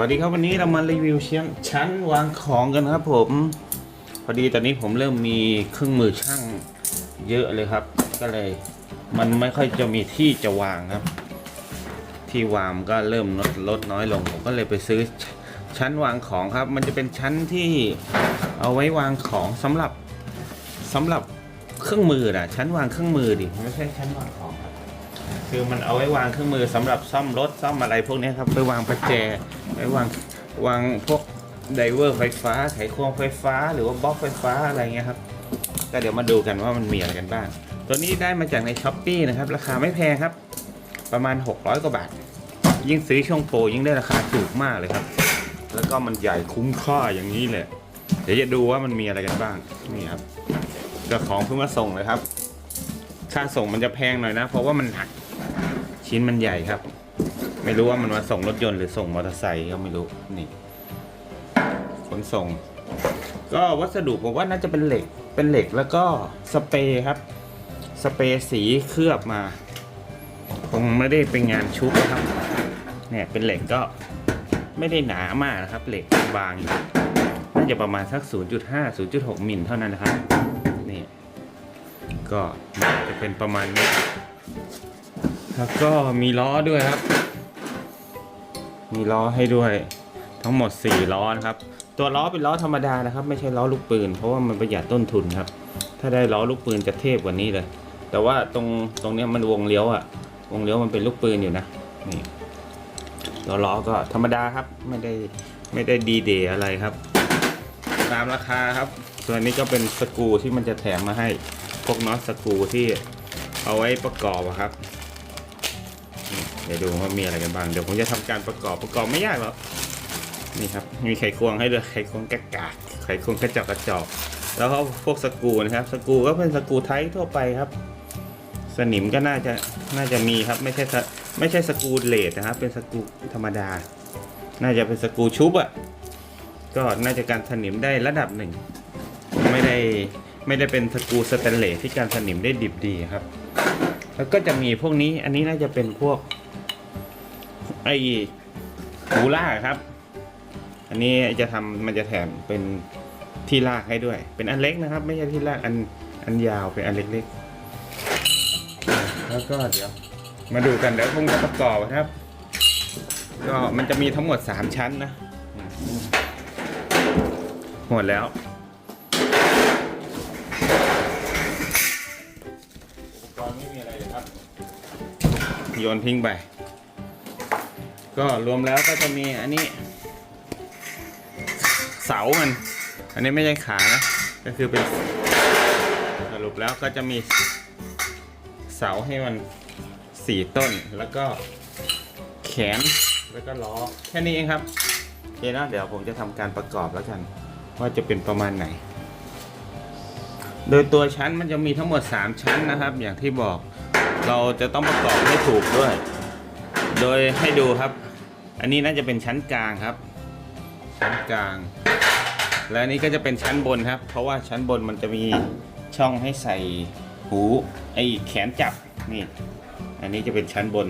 วัสดีครับวันนี้เรามารีวิวเชียงชั้นวางของกันครับผมพอดีตอนนี้ผมเริ่มมีเครื่องมือช่างเยอะเลยครับ ก็เลยมันไม่ค่อยจะมีที่จะวางครับ ที่วางก็เริ่มลดลดน้อยลงผมก็เลยไปซื้อชชั้นวางของครับ มันจะเป็นชั้นที่เอาไว้วางของสำหรับสำหรับเครื่องมือนะชั้นวางเครื่องมือดิไม่ใช่ชั้นวางของ คือมันเอาไว้วางเครื่องมือสำหรับซ่อมรถซ่อมอะไรพวกนี้ครับไปวางประแจไว้วางวางพวกไดเวอร์ไฟฟ้าไขควงไฟฟ้า หรือว่าบล็อกไฟฟ้าอะไรเงี้ยครับก็เดี๋ยวมาดูกันว่ามันมีอะไรกันบ้าง ตัวนี้ได้มาจากในช้อปปีนะครับราคาไม่แพงครับ ประมาณ 600 กว่าบาท ยิ่งซื้อช่วงโปรยิ่งได้ราคาถูกมากเลยครับ แล้วก็มันใหญ่คุ้มค่าอย่างนี้เลยเดี๋ยวจะดูว่ามันมีอะไรกันบ้างนี่ครับก็ของเพิ่งมาส่งเลยครับ ค่าส่งมันจะแพงหน่อยนะ เพราะว่ามันหนัก ชิ้นมันใหญ่ครับ ไม่รู้ว่ามันมาส่งรถยนต์หรือส่งมอเตอร์ไซค์ก็ไม่รู้นี่ขนส่ง ก็วัสดุผมว่าน่าจะเป็นเหล็กเป็นเหล็กแล้วก็สเปรย์ครับ สเปรย์สีเคลือบมาคงไม่ได้เป็นงานชุบนะครับเนี่ยเป็นเหล็กก็ไม่ได้หนามากนะครับ เหล็กบางอยู่น่าจะประมาณสัก 0.5 0.6มิลเท่านั้นนะครับนี่ก็จะเป็นประมาณนี้ แล้วก็มีล้อด้วยครับ มีล้อให้ด้วย ทั้งหมด 4 ล้อนะครับ ตัวล้อเป็นล้อธรรมดานะครับ ไม่ใช่ล้อลูกปืน เพราะว่ามันประหยัดต้นทุนครับ ถ้าได้ล้อลูกปืนจะเทพกว่านี้เลย แต่ว่าตรงตรงเนี้ยมันวงเลี้ยวอะวงเลี้ยวมันเป็นลูกปืนอยู่นะนี่ตัวล้อก็ธรรมดาครับไม่ได้ไม่ได้ดีเดย์อะไรครับ ตามราคาครับ ส่วนนี้ก็เป็นสกูที่มันจะแถมมาให้พวกน็อตสกูที่เอาไว้ประกอบครับ เดี๋ยวดูว่ามีอะไรกันบ้าง เดี๋ยวผมจะทำการประกอบประกอบไม่ยากหรอกนี่ครับ มีไขควงให้ด้วยไขควงกะกากไขควงกระจอกกระจอก แล้วก็พวกสกูนะครับ สกูก็เป็นสกูไทป์ทั่วไปครับ สนิมก็น่าจะน่าจะมีครับ ไม่ใช่ไม่ใช่สกูเลดนะครับ เป็นสกูธรรมดา น่าจะเป็นสกูชุบอะ่ะ ก็น่าจะการสนิมได้ระดับหนึ่ง ไม่ได้ไม่ได้เป็นสกูสแตนเลสที่การสนิมได้ดิบดีครับ แล้วก็จะมีพวกนี้ อันนี้น่าจะเป็นพวก ไอหูลากครับ อันนี้จะทำมันจะแถมเป็นที่ลากให้ด้วย เป็นอันเล็กนะครับ ไม่ใช่ที่ลากอันอันยาวเป็นอันเล็กๆ แล้วก็เดี๋ยวมาดูกันเดี๋ยวคงจะประกอบนะครับ ก็มันจะมีทั้งหมด 3 ชั้นนะ หมดแล้วอุปกรณ์ไม่มีอะไรเลยครับ โยนทิ้งไป ก็รวมแล้วก็จะมีอันนี้ เสามัน อันนี้ไม่ใช่ขานะ ก็คือเป็นสรุปแล้วก็จะมีเสาให้มันสี่ต้นแล้วก็แขนแล้วก็ล้อแค่นี้เองครับโอเคนะเดี๋ยวผมจะทำการประกอบแล้วกัน ว่าจะเป็นประมาณไหน โดยตัวชั้นมันจะมีทั้งหมด 3 ชั้นนะครับ อย่างที่บอกเราจะต้องประกอบให้ถูกด้วย โดยให้ดูครับ อันนี้น่าจะเป็นชั้นกลางครับ ชั้นกลาง และอันนี้ก็จะเป็นชั้นบนครับ เพราะว่าชั้นบนมันจะมีช่องให้ใส่หูไอ้แขนจับนี่ อันนี้จะเป็นชั้นบน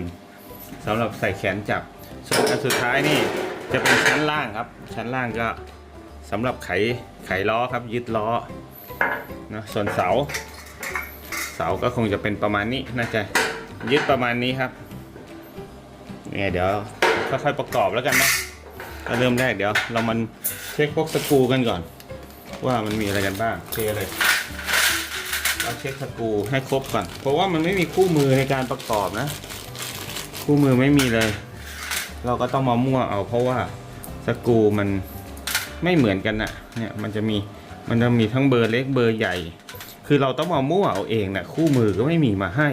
สำหรับใส่แขนจับ ส่วนอันสุดท้ายนี่จะเป็นชั้นล่างครับ ชั้นล่างก็สำหรับไขไขล้อครับ ยึดล้อนะส่วนเสา เสาก็คงจะเป็นประมาณนี้น่าจะยึดประมาณนี้ครับเนี่ยเดี๋ยว ค่อยๆประกอบแล้วกันนะก็เริ่มแรกเดี๋ยว เรามันเช็คพวกสกรูกันก่อน ว่ามันมีอะไรกันบ้างเทเลยเราเช็คสกรูให้ครบก่อน เพราะว่ามันไม่มีคู่มือในการประกอบนะ คู่มือไม่มีเลย เราก็ต้องมามั่วเอา เพราะว่าสกรูมันไม่เหมือนกันนะเนี่ยมันจะมีมันจะมีทั้งเบอร์เล็กเบอร์ใหญ่ คือเราต้องมามั่วเอาเองนะคู่มือก็ไม่มีมาให้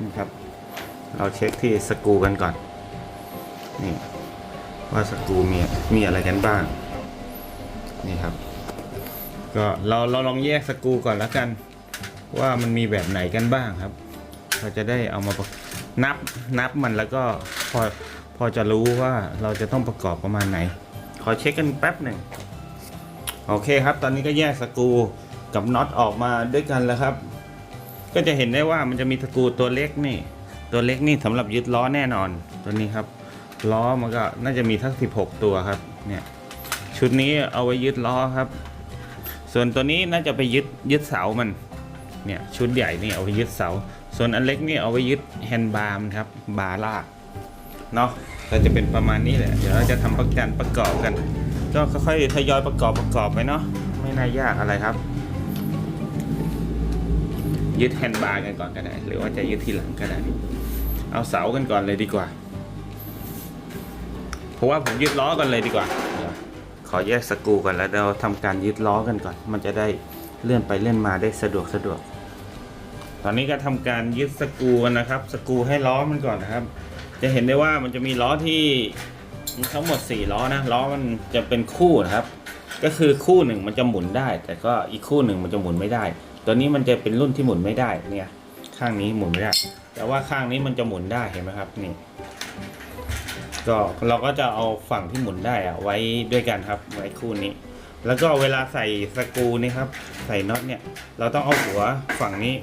นี่ครับ เราเช็คที่สกรูกันก่อน นี่ว่าสกรูมีมีอะไรกันบ้าง นี่ครับ ก็เราเราลองแยกสกรูก่อนแล้วกัน ว่ามันมีแบบไหนกันบ้างครับ เราจะได้เอามาประนับนับมันแล้วก็พอพอจะรู้ว่าเราจะต้องประกอบประมาณไหน ขอเช็คกันแป๊บหนึ่งโอเคครับ ตอนนี้ก็แยกสกรูกับน็อตออกมาด้วยกันแล้วครับ ก็จะเห็นได้ว่ามันจะมีสกรูตัวเล็กนี่ ตัวเล็กนี่สำหรับยึดล้อแน่นอนตัวนี้ครับ ล้อมันก็น่าจะมีทั้ง 16 ตัวครับเนี่ยชุดนี้เอาไว้ยึดล้อครับ ส่วนตัวนี้น่าจะไปยึดยึดเสามันเนี่ยชุดใหญ่นี่เอาไว้ยึดเสา ส่วนอันเล็กนี่เอาไว้ยึดแฮนด์บาร์มนครับบาร์ลากเนาะก็จะเป็นประมาณนี้แหละเดี๋ยวเราจะทำประกันประกอบกัน ก็ค่อยๆทยอยประกอบประกอบไปเนาะไม่น่ายากอะไรครับ ยึดแฮนด์บาร์กันก่อนก็ได้ หรือว่าจะยึดทีหลังก็ได้ เอาเสากันก่อนเลยดีกว่า เพราะว่าผมยึดล้อกันเลยดีกว่าเดี๋ยวขอแยกสกรูก่อนแล้วเราทำการยึดล้อกันก่อน มันจะได้เลื่อนไปเลื่อนมาได้สะดวกสะดวก ตอนนี้ก็ทำการยึดสกรูกันนะครับ สกรูให้ล้อมันก่อนนะครับ จะเห็นได้ว่ามันจะมีล้อที่มีทั้งหมด 4 ล้อนะล้อมันจะเป็นคู่นะครับ ก็คือคู่หนึ่งมันจะหมุนได้ แต่ก็อีกคู่หนึ่งมันจะหมุนไม่ได้ ตัวนี้มันจะเป็นรุ่นที่หมุนไม่ได้เนี่ยข้างนี้หมุนไม่ได้ แต่ว่าข้างนี้มันจะหมุนได้เห็นไหมครับนี่ ก็เราก็จะเอาฝั่งที่หมุนได้อะไว้ด้วยกันครับไว้คู่นี้ แล้วก็เวลาใส่สกรูนี่ครับ ใส่น็อตเนี่ยเราต้องเอาหัวฝั่งนี้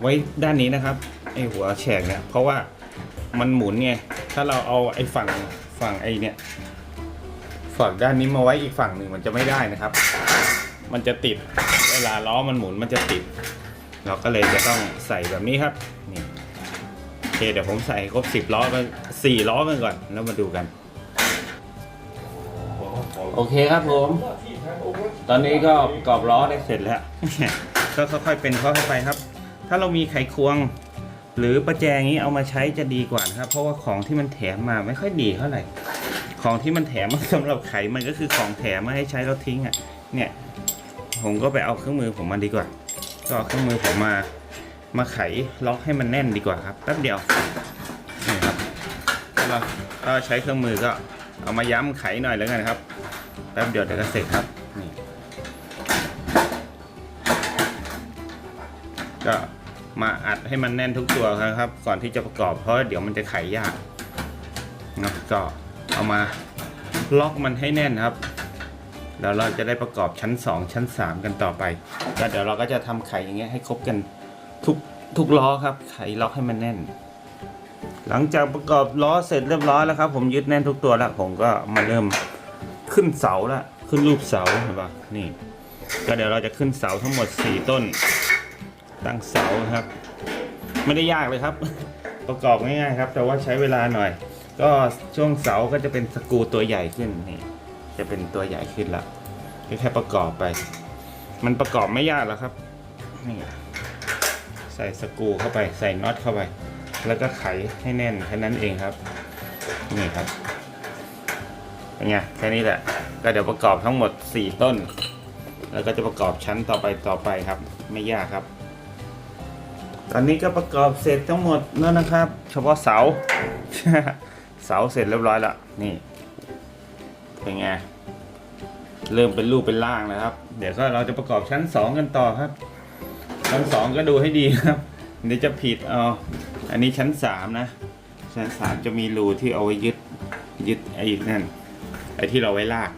ไว้ด้านนี้นะครับไอหัวแฉกเนี่ยเพราะว่ามันหมุนไงถ้าเราเอาไอฝั่งฝั่งไอเนี่ยฝั่งด้านนี้มาไว้อีกฝั่งหนึ่งมันจะไม่ได้นะครับ มันจะติดเวลาล้อมันหมุนมันจะติด เราก็เลยจะต้องใส่แบบนี้ครับนี่โอเคเดี๋ยวผมใส่ครบสิบล้อกัน สี่ล้อกันก่อน แล้วมาดูกัน โอเคครับผม ตอนนี้ก็ประกอบล้อได้เสร็จแล้ว ก็ค่อยๆเป็นค่อยๆไปครับ ถ้าเรามีไขควง หรือประแจอย่างนี้เอามาใช้จะดีกว่านะครับ เพราะว่าของที่มันแถมมาไม่ค่อยดีเท่าไหร่ ของที่มันแถมมาสำหรับไขมันก็คือของแถมมาให้ใช้แล้วทิ้งอะ เนี่ย ผมก็ไปเอาเครื่องมือผมมาดีกว่า ก็เอาเครื่องมือผมมามาไขล็อกให้มันแน่นดีกว่าครับแป๊บเดียวนี่ครับถ้า เราถ้าใช้เครื่องมือก็เอามาย้ำไขหน่อยแล้วกันครับแป๊บเดียวเดี๋ยวก็เสร็จครับนี่ก็มาอัดให้มันแน่นทุกตัวครับ ก่อนที่จะประกอบเพราะเดี๋ยวมันจะไขยากนะก็เอามาล็อกมันให้แน่นครับแล้วเราจะได้ประกอบชั้น 2 ชั้น 3 กันต่อไปก็เดี๋ยวเราก็จะทำไขอย่างเงี้ยให้ครบกันทุกทุกล้อครับ ไขล็อกให้มันแน่น หลังจากประกอบล้อเสร็จเรียบร้อยแล้วครับ ผมยึดแน่นทุกตัวแล้ว ผมก็มาเริ่มขึ้นเสาแล้วขึ้นรูปเสาเห็นปะนี่ ก็เดี๋ยวเราจะขึ้นเสาทั้งหมด 4 ต้น ตั้งเสาครับ ไม่ได้ยากเลยครับ ประกอบง่ายๆครับ แต่ว่าใช้เวลาหน่อย ก็ช่วงเสาก็จะเป็นสกูตัวใหญ่ขึ้นนี่ จะเป็นตัวใหญ่ขึ้นละก็แค่ประกอบไป มันประกอบไม่ยากหรอกครับนี่ใส่สกูเข้าไปใส่น็อตเข้าไป แล้วก็ไขให้แน่นแค่นั้นเองครับ นี่ครับเป็นไงแค่นี้แหละ ก็เดี๋ยวประกอบทั้งหมด 4 ต้น แล้วก็จะประกอบชั้นต่อไปต่อไปครับ ไม่ยากครับ ตอนนี้ก็ประกอบเสร็จทั้งหมดแล้วนะครับ เฉพาะเสา เสาเสร็จเรียบร้อยแล้วนี่เป็นไงเริ่มเป็นรูปเป็นร่างแล้วครับ เดี๋ยวก็เราจะประกอบชั้น 2 กันต่อครับ ชั้น 2 ก็ดูให้ดีครับ เดี๋ยวจะผิดเอา อันนี้ชั้น3นะ ชั้น3จะมีรูที่เอาไว้ยึดยึดไอ้นั่นไอ้ที่เราไว้ลาก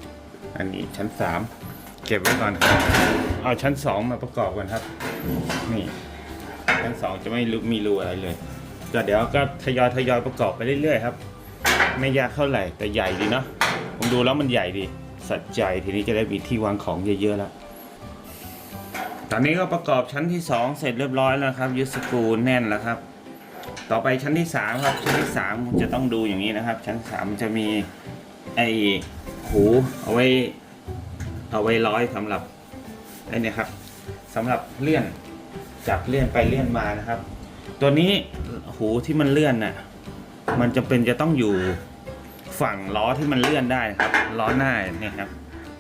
อันนี้ชั้น3เก็บไว้ก่อนครับเอาชั้น2มาประกอบกันครับ นี่ ชั้นสองจะไม่รูมีรูอะไรเลยก็เดี๋ยวก็ทยอยทยอยประกอบไปเรื่อยๆครับ ไม่ยากเท่าไหร่แต่ใหญ่ดีเนาะผมดูแล้วมันใหญ่ดีสัจใจทีนี้จะได้มีที่วางของเยอะๆแล้วตอนนี้ก็ประกอบชั้นที่ 2 เสร็จเรียบร้อยแล้วครับยึดสกรูแน่นแล้วครับ ต่อไปชั้นที่3ครับชั้นที่3จะต้องดูอย่างนี้นะครับ ชั้น3จะมีไอหูเอาไว้เอาไว้ร้อยสำหรับไอเนี่ยครับสำหรับเลื่อนจับเลื่อนไปเลื่อนมานะครับ ตัวนี้หูที่มันเลื่อนน่ะมันจะเป็นจะต้องอยู่ฝั่งล้อที่มันเลื่อนได้นะครับล้อหน้าเนี่ยครับ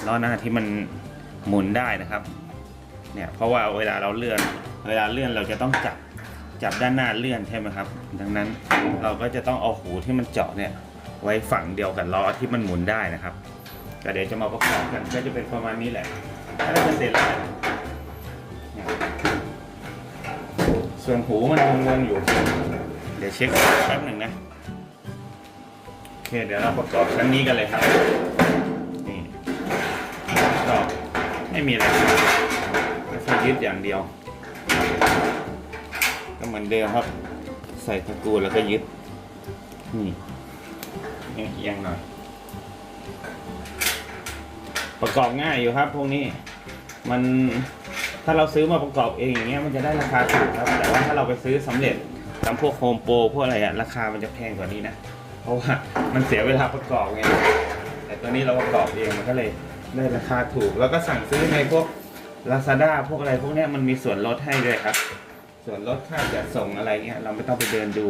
ล้อหน้าที่มันหมุนได้นะครับเนี่ยเพราะว่าเวลาเราเลื่อน เวลาเลื่อนเราจะต้องจับ จับด้านหน้าเลื่อนใช่ไหมครับ ดังนั้นเราก็จะต้องเอาหูที่มันเจาะเนี่ยไว้ฝั่งเดียวกับล้อที่มันหมุนได้นะครับก็เดี๋ยวจะมาประกอบกันก็จะเป็นประมาณนี้แหละถ้าจะเสร็จแล้วเนี่ยส่วนหูมันงงๆอยู่ เดี๋ยวเช็คแป๊บหนึ่งนะโอเคเดี๋ยวเราประกอบชั้นนี้กันเลยครับนี่ก็ไม่มีอะไรแค่ยึดอย่างเดียว เหมือนเดิมครับ ใส่ตะกูแล้วก็ยึดนี่เอียงหน่อย ประกอบง่ายอยู่ครับ พวกนี้ มันถ้าเราซื้อมาประกอบเองอย่างเงี้ยมันจะได้ราคาถูกครับ แต่ว่าถ้าเราไปซื้อสำเร็จตามพวกโฮมโปรพวกอะไรอะราคามันจะแพงกว่านี้นะ เพราะว่ามันเสียเวลาประกอบไง แต่ตัวนี้เราประกอบเองมันก็เลยได้ราคาถูก แล้วก็สั่งซื้อในพวก Lazada พวกอะไรพวกเนี้ยมันมีส่วนลดให้ด้วยครับ ส่วนลดค่าจัดส่งอะไรเงี้ยเราไม่ต้องไปเดินดู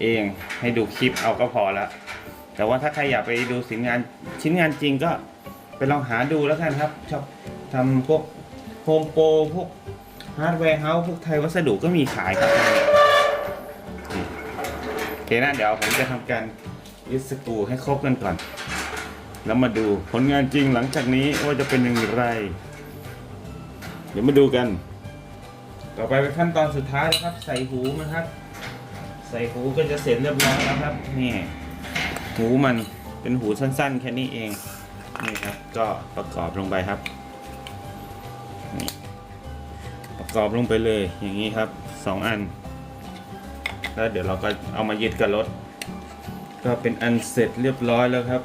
เองให้ดูคลิปเอาก็พอละแต่ว่าถ้าใครอยากไปดูสินงานชิ้นงานจริงก็ไปลองหาดูแล้วกันครับ ชอบทำพวกโฮมโปรพวกฮาร์ดแวร์เฮาส์พวกไทยวัสดุก็มีขายครับโอเคนะเดี๋ยวผมจะทำการยึดสกูให้ครบกันก่อน แล้วมาดูผลงานจริงหลังจากนี้ว่าจะเป็นอย่างไร เดี๋ยวมาดูกัน ต่อไปเป็นขั้นตอนสุดท้ายนะครับ ใส่หูมันครับ ใส่หูก็จะเสร็จเรียบร้อยแล้วครับนี่หูมันเป็นหูสั้นๆ แค่นี้เองนี่ครับก็ประกอบลงไปครับนี่ประกอบลงไปเลยอย่างนี้ครับสองอัน แล้วเดี๋ยวเราก็เอามายึดกับรถ ก็เป็นอันเสร็จเรียบร้อยแล้วครับ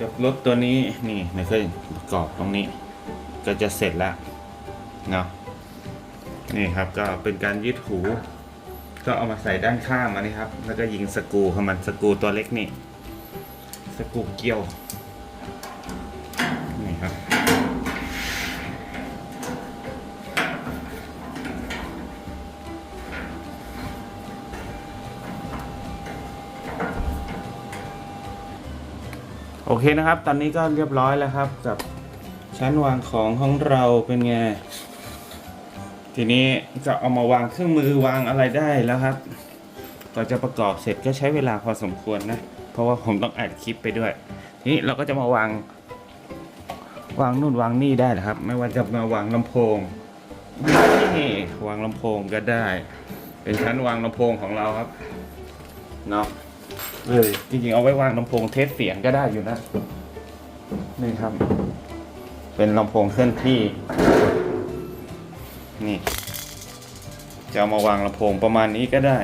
กับรถตัวนี้นี่ในเครื่อประกอบตรงนี้ ก็จะเสร็จแล้วเนาะ นี่ครับก็เป็นการยืดหู ก็เอามาใส่ด้านข้างมานี่ครับ แล้วก็ยิงสกูเข้ามันสกูตัวเล็กนี่สกูเกี่ยวนี่ครับโอเคนะครับ ตอนนี้ก็เรียบร้อยแล้วครับ กับชั้นวางของของเราเป็นไง ทีนี้ก็เอามาวางเครื่องมือวางอะไรได้แล้วครับก่อนจะประกอบเสร็จก็ใช้เวลาพอสมควรนะ เพราะว่าผมต้องอัดคลิปไปด้วย ทีนี้เราก็จะมาวาง วางนู่นวางนี่ได้นะครับ ไม่ว่าจะมาวางลำโพงนี่วางลำโพงก็ได้ เป็นชั้นวางลำโพงของเราครับเนาะเออจริงๆเอาไว้วางลำโพงเทสเสียงก็ได้อยู่นะนี่ครับ เป็นลำโพงเคลื่อนที่ นี่จะเอามาวางลำโพงประมาณนี้ก็ได้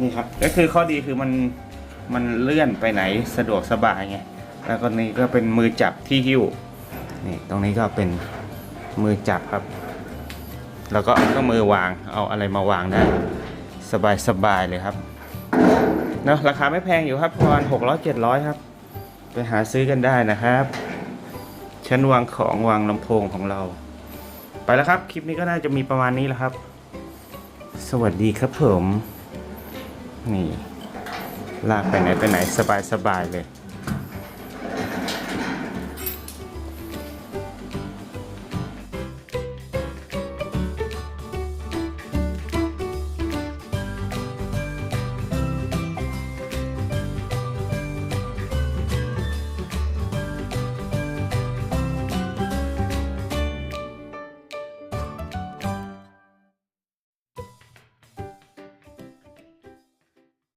นี่ครับ ก็คือข้อดีคือมันมันเลื่อนไปไหนสะดวกสบายไง แล้วก็นี่ก็เป็นมือจับที่หิ้ว นี่ตรงนี้ก็เป็นมือจับครับ แล้วก็เอาเครื่องมือวางเอาอะไรมาวางได้ สบายสบายเลยครับเนอะราคาไม่แพงอยู่ครับประมาณหกร้อยเจ็ดร้อยครับ ไปหาซื้อกันได้นะครับ ชั้นวางของวางลำโพงของเรา ไปแล้วครับ คลิปนี้ก็น่าจะมีประมาณนี้แล้วครับ สวัสดีครับผม นี่ ลากไปไหนไปไหนสบายสบายๆเลย